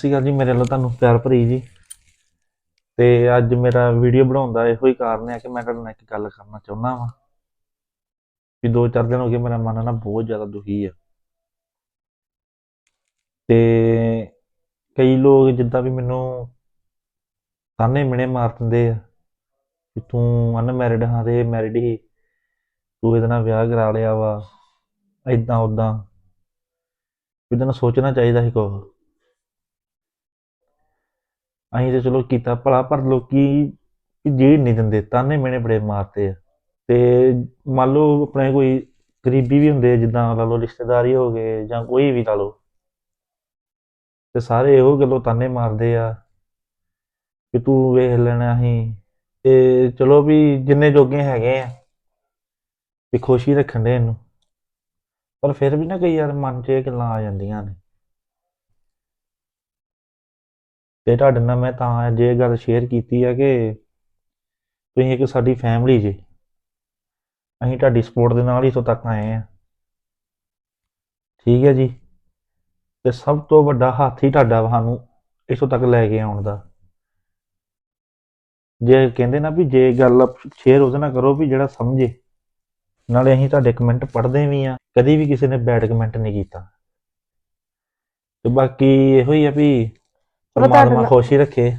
ਸਤਿ ਸ਼੍ਰੀ ਅਕਾਲ ਜੀ, ਮੇਰੇ ਵੱਲੋਂ ਤੁਹਾਨੂੰ ਪਿਆਰ ਭਰੀ ਜੀ। ਤੇ ਅੱਜ ਮੇਰਾ ਵੀਡੀਓ ਬਣਾਉਣ ਦਾ ਇਹੋ ਹੀ ਕਾਰਨ ਹੈ ਕਿ ਮੈਂ ਤੁਹਾਡੇ ਨਾਲ ਇੱਕ ਗੱਲ ਕਰਨਾ ਚਾਹੁੰਦਾ ਵਾਂ। ਵੀ ਦੋ ਚਾਰ ਦਿਨ ਹੋ ਗਏ ਮੇਰਾ ਮਨ ਨਾ ਬਹੁਤ ਜ਼ਿਆਦਾ ਦੁਖੀ ਆ। ਤੇ ਕਈ ਲੋਕ ਜਿੱਦਾਂ ਵੀ ਮੈਨੂੰ ਤਾਨੇ ਮਿਹਣੇ ਮਾਰ ਦਿੰਦੇ ਆ ਕਿ ਤੂੰ ਅਨਮੈਰਿਡ ਹਾਂ ਤੇ ਮੈਰਿਡ ਹੀ ਤੂੰ ਇਹਦੇ ਨਾਲ ਵਿਆਹ ਕਰਾ ਲਿਆ ਵਾ ਏਦਾਂ ਉਦਾਂ ਵੀ ਤੈਨੂੰ ਸੋਚਣਾ ਚਾਹੀਦਾ ਸੀ ਕੁਛ। ਅਸੀਂ ਤੇ ਚਲੋ ਕੀਤਾ, ਭਲਾ ਪਰ ਲੋਕੀ ਜੀੜ ਨਹੀਂ ਦਿੰਦੇ, ਤਾਨੇ ਮਿਹਣੇ ਬੜੇ ਮਾਰਦੇ ਆ। ਤੇ ਮੰਨ ਲਓ ਆਪਣੇ ਕੋਈ ਗਰੀਬੀ ਵੀ ਹੁੰਦੇ ਆ, ਜਿੱਦਾਂ ਲਾ ਲਓ ਰਿਸ਼ਤੇਦਾਰੀ ਹੋ ਗਏ ਜਾਂ ਕੋਈ ਵੀ ਲਾ ਲਓ। ਤੇ ਸਾਰੇ ਇਹੋ ਗੱਲੋਂ ਤਾਨੇ ਮਾਰਦੇ ਆ ਕਿ ਤੂੰ ਵੇਖ ਲੈਣਾ ਅਸੀਂ। ਤੇ ਚਲੋ ਵੀ ਜਿੰਨੇ ਜੋਗੇ ਹੈਗੇ ਆ, ਵੀ ਖੁਸ਼ੀ ਰੱਖਣ ਦੇ ਇਹਨੂੰ। ਪਰ ਫਿਰ ਵੀ ਨਾ ਕਈ ਯਾਰ ਮਨ 'ਚ ਇਹ ਗੱਲਾਂ ਆ ਜਾਂਦੀਆਂ ਨੇ। ਤੇ ਤੁਹਾਡੇ ਨਾਲ ਮੈਂ ਤਾਂ ਜੇ ਗੱਲ ਸ਼ੇਅਰ ਕੀਤੀ ਆ ਕਿ ਤੁਸੀਂ ਇੱਕ ਸਾਡੀ ਫੈਮਿਲੀ ਜੇ। ਅਸੀਂ ਤੁਹਾਡੀ ਸਪੋਰਟ ਦੇ ਨਾਲ ਹੀ ਇੱਥੋਂ ਤੱਕ ਆਏ ਆ। ਠੀਕ ਹੈ ਜੀ? ਤੇ ਸਭ ਤੋਂ ਵੱਡਾ ਹੱਥ ਹੀ ਤੁਹਾਡਾ ਸਾਨੂੰ ਇੱਥੋਂ ਤੱਕ ਲੈ ਕੇ ਆਉਣ ਦਾ। ਜੇ ਕਹਿੰਦੇ ਨਾ ਵੀ ਜੇ ਗੱਲ ਸ਼ੇਅਰ ਉਹਦੇ ਨਾਲ ਕਰੋ ਵੀ ਜਿਹੜਾ ਸਮਝੇ, ਨਾਲੇ ਅਸੀਂ ਤੁਹਾਡੇ ਕਮੈਂਟ ਪੜ੍ਹਦੇ ਵੀ ਆ, ਕਦੀ ਵੀ ਕਿਸੇ ਨੇ ਬੈਡ ਕਮੈਂਟ ਨਹੀਂ ਕੀਤਾ। ਤੇ ਬਾਕੀ ਇਹੋ ਹੀ ਆ ਵੀ ਪਰਮਾਤਮਾ ਖੁਸ਼ ਹੀ ਰੱਖੇ।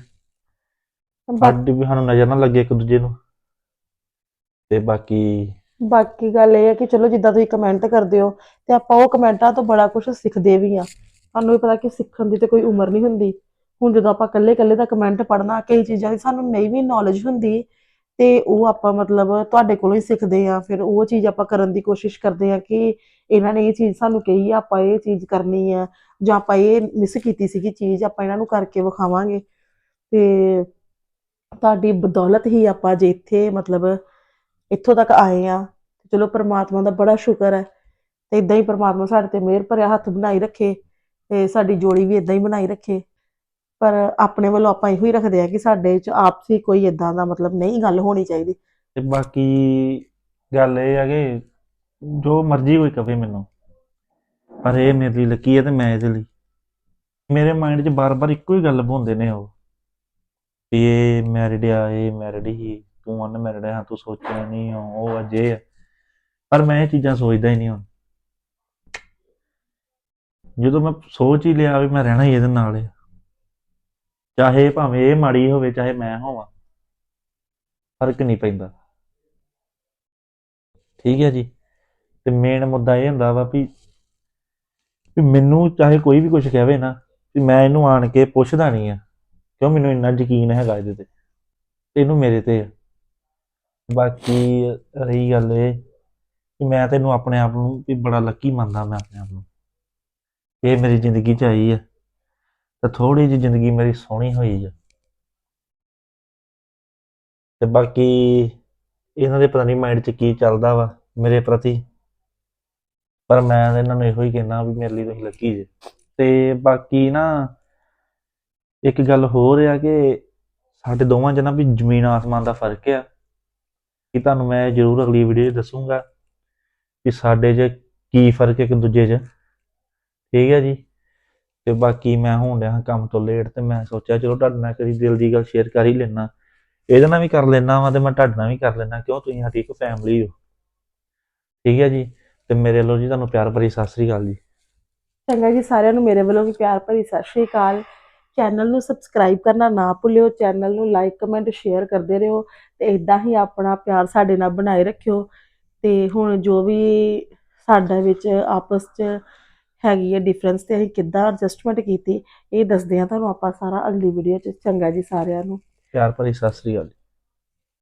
ਸਾਡੀ ਵੀ ਸਾਨੂੰ ਨਜ਼ਰ ਨਾ ਲੱਗੇ ਇੱਕ ਦੂਜੇ ਨੂੰ। ਤੇ ਬਾਕੀ ਬਾਕੀ ਗੱਲ ਇਹ ਹੈ ਕਿ ਚਲੋ ਜਿੱਦਾਂ ਤੁਸੀਂ ਕਮੈਂਟ ਕਰਦੇ ਹੋ ਤੇ ਆਪਾਂ ਉਹ ਕਮੈਂਟਾਂ ਤੋਂ ਬੜਾ ਕੁਝ ਸਿੱਖਦੇ ਵੀ ਆ ਸਾਨੂੰ ਵੀ ਪਤਾ ਕਿ ਸਿੱਖਣ ਦੀ ਤੇ ਕੋਈ ਉਮਰ ਨਹੀਂ ਹੁੰਦੀ। ਹੁਣ ਜਦੋਂ ਆਪਾਂ ਇਕੱਲੇ ਇਕੱਲੇ ਦਾ ਕਮੈਂਟ ਪੜ੍ਹਨਾ ਕਈ ਚੀਜ਼ਾਂ ਦੀ ਸਾਨੂੰ ਨਹੀਂ ਵੀ ਨੌਲੇਜ ਹੁੰਦੀ। ਤੇ ਉਹ ਆਪਾਂ ਮਤਲਬ ਤੁਹਾਡੇ ਕੋਲੋਂ ਹੀ ਸਿੱਖਦੇ ਆ ਫਿਰ ਉਹ ਚੀਜ਼ ਆਪਾਂ ਕਰਨ ਦੀ ਕੋਸ਼ਿਸ਼ ਕਰਦੇ ਆ ਕਿ ਇਹਨਾਂ ਨੇ ਇਹ ਚੀਜ਼ ਸਾਨੂੰ ਕਹੀ ਆ, ਆਪਾਂ ਇਹ ਚੀਜ਼ ਕਰਨੀ ਆ ਜਾਂ ਆਪਾਂ ਇਹ ਮਿਸ ਕੀਤੀ ਸੀਗੀ ਚੀਜ਼, ਆਪਾਂ ਇਹਨਾਂ ਨੂੰ ਕਰਕੇ ਵਿਖਾਵਾਂਗੇ। ਤੇ ਤੁਹਾਡੀ ਬਦੌਲਤ ਹੀ ਆਪਾਂ ਜੇ ਇੱਥੇ ਮਤਲਬ ਇੱਥੋਂ ਤੱਕ ਆਏ ਆ ਚਲੋ ਪ੍ਰਮਾਤਮਾ ਦਾ ਬੜਾ ਸ਼ੁਕਰ ਹੈ ਤੇ ਇਦਾਂ ਹੀ ਪ੍ਰਮਾਤਮਾ ਸਾਡੇ ਤੇ ਮਿਹਰ ਭਰਿਆ ਹੱਥ ਬਣਾਈ ਰੱਖੇ ਤੇ ਸਾਡੀ ਜੋੜੀ ਵੀ ਇਦਾਂ ਹੀ ਬਣਾਈ ਰੱਖੇ। ਪਰ ਆਪਣੇ ਵੱਲੋਂ ਆਪਾਂ ਇਹੋ ਹੀ ਰੱਖਦੇ ਆ ਕਿ ਸਾਡੇ ਚ ਆਪਸੀ ਕੋਈ ਇਦਾਂ ਦਾ ਮਤਲਬ ਨਹੀਂ ਗੱਲ ਹੋਣੀ ਚਾਹੀਦੀ। ਤੇ ਬਾਕੀ ਗੱਲ ਇਹ ਆ ਕਿ ਜੋ ਮਰਜ਼ੀ ਕੋਈ ਕਵੇ ਮੈਨੂੰ, ਪਰ ਇਹ ਮੇਰੇ ਲਈ ਲੱਕੀ ਹੈ ਤੇ ਮੈਂ ਇਹਦੇ ਲਈ। ਮੇਰੇ ਮਾਈਂਡ 'ਚ ਬਾਰ-ਬਾਰ ਇੱਕੋ ਹੀ ਗੱਲ ਭੁੰਦੇ ਨੇ ਉਹ, ਵੀ ਇਹ ਮੈਰਿਡ ਆ, ਇਹ ਮੈਰਿਡ ਹੀ, ਤੂੰ ਅਨਮੈਰਿਡ ਆ ਤੂੰ ਸੋਚਿਆ ਨਹੀਂ ਉਹ ਅਜੇ ਆ। ਪਰ ਮੈਂ ਇਹ ਚੀਜ਼ਾਂ ਸੋਚਦਾ ਹੀ ਨਹੀਂ ਹੁਣ। ਜਦੋਂ ਮੈਂ ਸੋਚ ਹੀ ਲਿਆ ਵੀ ਮੈਂ ਰਹਿਣਾ ਹੀ ਇਹਦੇ ਨਾਲ ਆ ਚਾਹੇ ਭਾਵੇਂ ਇਹ ਮਾੜੀ ਹੋਵੇ, ਚਾਹੇ ਮੈਂ ਹੋਵਾਂ। ਫ਼ਰਕ ਨਹੀਂ ਪੈਂਦਾ। ਠੀਕ ਹੈ ਜੀ। ਤੇ ਮੇਨ ਮੁੱਦਾ ਇਹ ਹੁੰਦਾ ਵਾ ਵੀ ਵੀ ਮੈਨੂੰ ਚਾਹੇ ਕੋਈ ਵੀ ਕੁਝ ਕਹਵੇ ਨਾ, ਵੀ ਮੈਂ ਇਹਨੂੰ ਆਣ ਕੇ ਪੁੱਛਦਾ ਨਹੀਂ ਆ। ਕਿਉਂ ਮੈਨੂੰ ਇੰਨਾ ਯਕੀਨ ਹੈਗਾ ਇਹਦੇ ਤੇ? ਇਹਨੂੰ ਮੇਰੇ ਤੇ ਆ। ਬਾਕੀ ਰਹੀ ਗੱਲ ਇਹ ਕਿ ਮੈਂ ਤੈਨੂੰ ਆਪਣੇ ਆਪ ਨੂੰ ਵੀ ਬੜਾ ਲੱਕੀ ਮੰਨਦਾ ਮੈਂ ਆਪਣੇ ਆਪ ਨੂੰ। ਇਹ ਮੇਰੀ ਜ਼ਿੰਦਗੀ ਚ ਆਈ ਹੈ ਤੇ ਥੋੜੀ ਜਿਹੀ ਜ਼ਿੰਦਗੀ ਮੇਰੀ ਸੋਹਣੀ ਹੋਈ ਆ। ਤੇ ਬਾਕੀ ਇਹਨਾਂ ਦੇ ਪਤਾ ਨਹੀਂ ਮਾਈਂਡ 'ਚ ਕੀ ਚੱਲਦਾ ਵਾ ਮੇਰੇ ਪ੍ਰਤੀ, ਪਰ ਮੈਂ ਤਾਂ ਇਹਨਾਂ ਨੂੰ ਇਹੋ ਹੀ ਕਹਿਣਾ ਵੀ ਮੇਰੇ ਲਈ ਤੁਸੀਂ ਲੱਕੀ ਜੇ। ਤੇ ਬਾਕੀ ਨਾ ਇੱਕ ਗੱਲ ਹੋਰ ਆ ਕਿ ਸਾਡੇ ਦੋਵਾਂ 'ਚ ਨਾ ਵੀ ਜ਼ਮੀਨ ਆਸਮਾਨ ਦਾ ਫ਼ਰਕ ਆ। ਕਿ ਤੁਹਾਨੂੰ ਮੈਂ ਜ਼ਰੂਰ ਅਗਲੀ ਵੀਡੀਓ 'ਚ ਦੱਸੂਗਾ ਕਿ ਸਾਡੇ 'ਚ ਕੀ ਫ਼ਰਕ ਹੈ ਇੱਕ ਦੂਜੇ 'ਚ। ਠੀਕ ਹੈ ਜੀ? ਤੇ ਬਾਕੀ ਮੈਂ ਹੋਣ ਡਿਆ ਹਾਂ ਕੰਮ ਤੋਂ ਲੇਟ ਤੇ ਮੈਂ ਸੋਚਿਆ ਚਲੋ ਤੁਹਾਡੇ ਨਾਲ ਕਦੀ ਦਿਲ ਦੀ ਗੱਲ ਸ਼ੇਅਰ ਕਰ ਹੀ ਲੈਣਾ ਇਹਦੇ ਨਾਲ ਵੀ ਕਰ ਲੈਣਾ ਵਾ ਤੇ ਮੈਂ ਤੁਹਾਡੇ ਨਾਲ ਵੀ ਕਰ ਲੈਣਾ ਕਿਉਂ ਤੁਸੀਂ ਸਾਡੀ ਇੱਕ ਫੈਮਿਲੀ ਹੋ? ਠੀਕ ਹੈ ਜੀ? ਤੇ ਮੇਰੇ ਵੱਲੋਂ ਜੀ ਤੁਹਾਨੂੰ ਪਿਆਰ ਭਰੀ ਸਤਿ ਸ੍ਰੀ ਅਕਾਲ ਜੀ। ਚੰਗਾ ਜੀ, ਸਾਰਿਆਂ ਨੂੰ ਮੇਰੇ ਵੱਲੋਂ ਵੀ ਪਿਆਰ ਭਰੀ ਸਤਿ ਸ਼੍ਰੀ ਅਕਾਲ। ਚੈਨਲ ਨੂੰ ਸਬਸਕ੍ਰਾਈਬ ਕਰਨਾ ਨਾ ਭੁੱਲਿਓ ਚੈਨਲ ਨੂੰ ਲਾਈਕ ਕਮੈਂਟ ਸ਼ੇਅਰ ਕਰਦੇ ਰਹੋ ਤੇ ਇਦਾਂ ਹੀ ਆਪਣਾ ਪਿਆਰ ਸਾਡੇ ਨਾਲ ਬਣਾਏ ਰੱਖਿਓ। ਤੇ ਹੁਣ ਜੋ ਵੀ ਸਾਡਾ ਵਿੱਚ ਆਪਸ 'ਚ ਹੈਗੀ ਹੈ ਡਿਫਰੈਂਸ ਤੇ ਅਸੀਂ ਕਿੱਦਾਂ ਐਡਜਸਟਮੈਂਟ ਕੀਤੀ, ਇਹ ਦੱਸਦੇ ਆ ਤੁਹਾਨੂੰ ਆਪਾਂ ਸਾਰਾ ਅਗਲੀ ਵੀਡੀਓ 'ਚ। ਚੰਗਾ ਜੀ ਸਾਰਿਆਂ ਨੂੰ। ਪਿਆਰ ਭਰੀ ਸਤਿ ਸ੍ਰੀ ਅਕਾਲ ਜੀ।